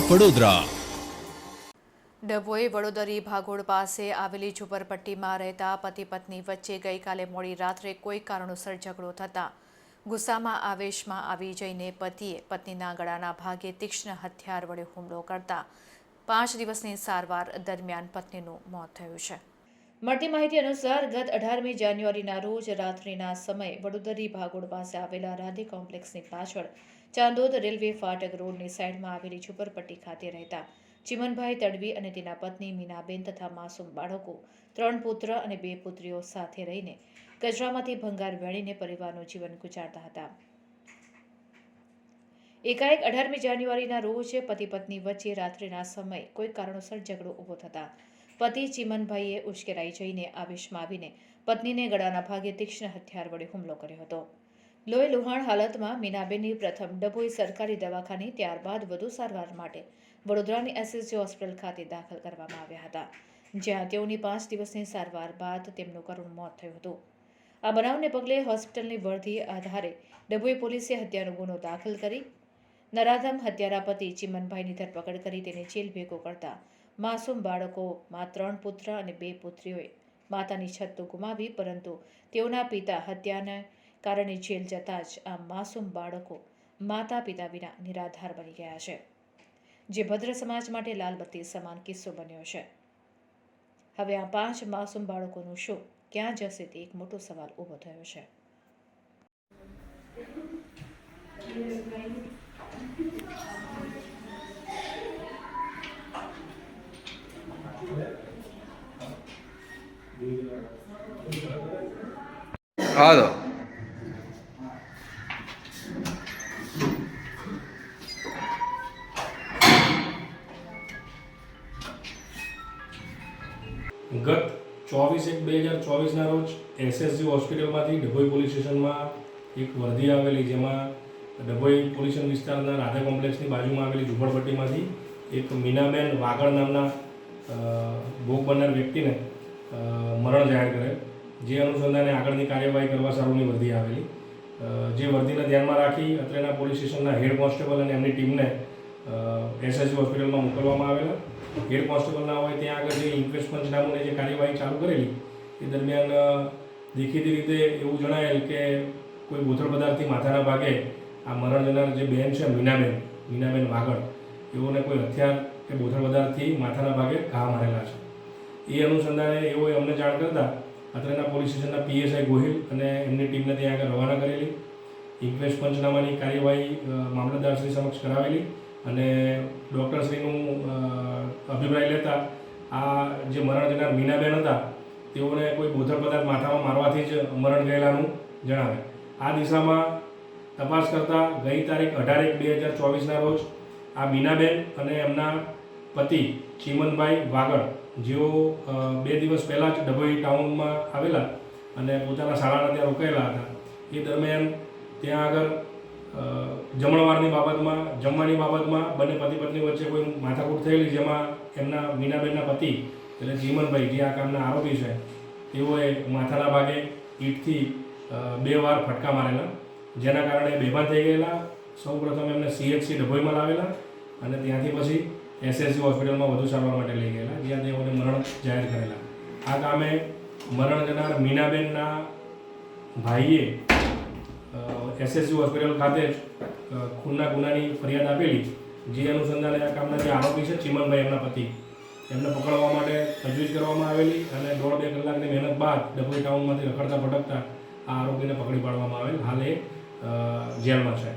વડોદરા ડભોઈ વડોદરી ભાગોળ પાસે આવેલી ઝુંપડપટ્ટીમાં રહેતા પતિ પત્ની વચ્ચે ગઈકાલે મોડી રાત્રે કોઈ કારણોસર ઝઘડો થતાં ગુસ્સામાં આવેશમાં આવી જઈને પતિએ પત્નીના ગળાના ભાગે તીક્ષ્ણ હથિયાર વડે હુમલો કરતા પાંચ દિવસની સારવાર દરમિયાન પત્નીનું મોત થયું છે. મળતી માહિતી અનુસાર ગત અઢારમી જાન્યુઆરીના રોજ રાત્રિના સમયે વડોદરી ભાગોળ પાસે આવેલા રાધે કોમ્પ્લેક્સની પાછળ ચાંદોદ રેલવે ફાટક રોડની સાઇડમાં આવેલી ઝુંપડપટ્ટી ખાતે રહેતા ચિમનભાઈ તડવી અને તેના પત્ની મીનાબેન તથા માસૂમ બાળકો, ત્રણ પુત્ર અને બે પુત્રીઓ સાથે રહીને કચરામાંથી ભંગાર વેણીને પરિવારનું જીવન ગુજારતા હતા. એકાએક અઢારમી જાન્યુઆરીના રોજ પતિ પત્ની વચ્ચે રાત્રિના સમયે કોઈ કારણોસર ઝઘડો ઊભો થતા પતિ ચિમનભાઈએ ઉશ્કેરાઈ જઈને આવેશમાં આવીને પત્નીને ગળાના ભાગે તીક્ષ્ણ હથિયાર વડે હુમલો કર્યો હતો. લોહી લુહાણ હાલતમાં મીનાબેનની પ્રથમ ડભોઈ સરકારી દવાખાને ત્યારબાદ વધુ સારવાર માટે વડોદરાની એસએસજી હોસ્પિટલ ખાતે દાખલ કરવામાં આવ્યા હતા, જ્યાં તેઓની પાંચ દિવસની સારવાર બાદ તેમનું કરુણ મોત થયું હતું. આ બનાવને પગલે હોસ્પિટલની વર્ધી આધારે ડભોઈ પોલીસે હત્યાનો ગુનો દાખલ કરી નરાધમ હત્યારા પતિ ચિમનભાઈની ધરપકડ કરી તેને જેલ ભેગો કરતા માસૂમ બાળકોમાં ત્રણ પુત્ર અને બે પુત્રીઓએ માતાની છત તો ગુમાવી, પરંતુ તેઓના પિતા હત્યાને કારણે જેલ જતાં જ આ માસૂમ બાળકો માતા પિતા વિના નિરાધાર બની ગયા છે, જે ભદ્ર સમાજ માટે લાલબત્તી સમાન કિસ્સો બન્યો છે. હવે આ પાંચ માસૂમ બાળકોનું શું, ક્યાં જશે તે એક મોટો સવાલ ઊભો થયો છે. હા તો ગત ચોવીસ એક બે હજાર ચોવીસના રોજ એસએસજી હોસ્પિટલમાંથી ડભોઈ પોલીસ સ્ટેશનમાં એક વર્દી આવેલી જેમાં ડભોઈ પોલીસ વિસ્તારના રાધા કોમ્પ્લેક્સની બાજુમાં આવેલી ઝુંપડપટ્ટીમાંથી એક મીનાબેન વાગડ નામના ભોગ બનનાર વ્યક્તિને મરણ જાહેર કરેલ. જે અનુસંધાને આગળની કાર્યવાહી કરવા સારુંની વર્દી આવેલી. જે વર્દીને ધ્યાનમાં રાખી અત્રેના પોલીસ સ્ટેશનના હેડ કોન્સ્ટેબલ અને એમની ટીમને એસએસજી હોસ્પિટલમાં મોકલવામાં આવેલા. હેડ કોન્સ્ટેબલ ના હોય ત્યાં આગળ જે ઇન્ક્વેસ્ટ પંચનામુને જે કાર્યવાહી ચાલુ કરેલી, એ દરમિયાન દેખીતી રીતે એવું જણાયેલ કે કોઈ બોથળ પદાર્થથી માથાના ભાગે આ મરણ જનાર જે બહેન છે, મીનાબેન મીનાબેન વાગડ, એઓને કોઈ હથિયાર કે બોથળ પદાર્થથી માથાના ભાગે ઘા મારેલા છે. એ અનુસંધાને એઓએ અમને જાણ કરતા અત્રેના પોલીસ સ્ટેશનના પીએસઆઈ ગોહિલ અને એમની ટીમને ત્યાં આગળ રવાના કરેલી. ઇન્ક્વેસ્ટ પંચનામાની કાર્યવાહી મામલતદારશ્રી સમક્ષ કરાવેલી અને ડૉક્ટરશ્રીનું અભિપ્રાય લેતા આ જે મરણ જનાર મીનાબેન હતા, તેઓને કોઈ બોથડ પદાર્થ માથામાં મારવાથી જ મરણ ગયેલાનું જણાવે. આ દિશામાં તપાસ કરતા ગઈ તારીખ અઢાર એક બે હજાર ચોવીસના રોજ આ મીનાબેન અને એમના પતિ ચીમનભાઈ વાગડ, જેઓ બે દિવસ પહેલાં જ ડભોઈ ટાઉનમાં આવેલા અને પોતાના શાળાના ત્યાં રોકાયેલા હતા. એ દરમિયાન ત્યાં આગળ જમણવારની બાબતમાં, જમવાની બાબતમાં બંને પતિ પત્ની વચ્ચે કોઈ માથાકૂટ થયેલી જેમાં એમના મીનાબેનના પતિ એટલે ચીમનભાઈ, જે આ કામના આરોપી છે, તેઓએ માથાના ભાગે ઈંટથી બે વાર ફટકા મારેલા, જેના કારણે બેભાન થઈ ગયેલા. સૌ પ્રથમ એમને સીએચસી ડભોઈમાં લાવેલા અને ત્યાંથી પછી એસએસસી હોસ્પિટલમાં વધુ સારવાર માટે લઈ ગયેલા જ્યાં તેઓને મરણ જાહેર કરેલા. આ કામે મરણ જનાર મીનાબેનના ભાઈએ એસએસસી હોસ્પિટલ ખાતે જ ખૂનના ગુનાની ફરિયાદ આપેલી. જે અનુસંધાને આ કામના જે આરોપી છે, ચિમનભાઈ એમના પતિ. એમને પકડવા માટે તજવીજ કરવામાં આવેલી અને દોઢ બે કલાકની મહેનત બાદ ડભોઈ ટાઉનમાંથી રખડતા ભટકતા આ આરોપીને પકડી પાડવામાં આવેલ. હાલ એ જેલમાં છે.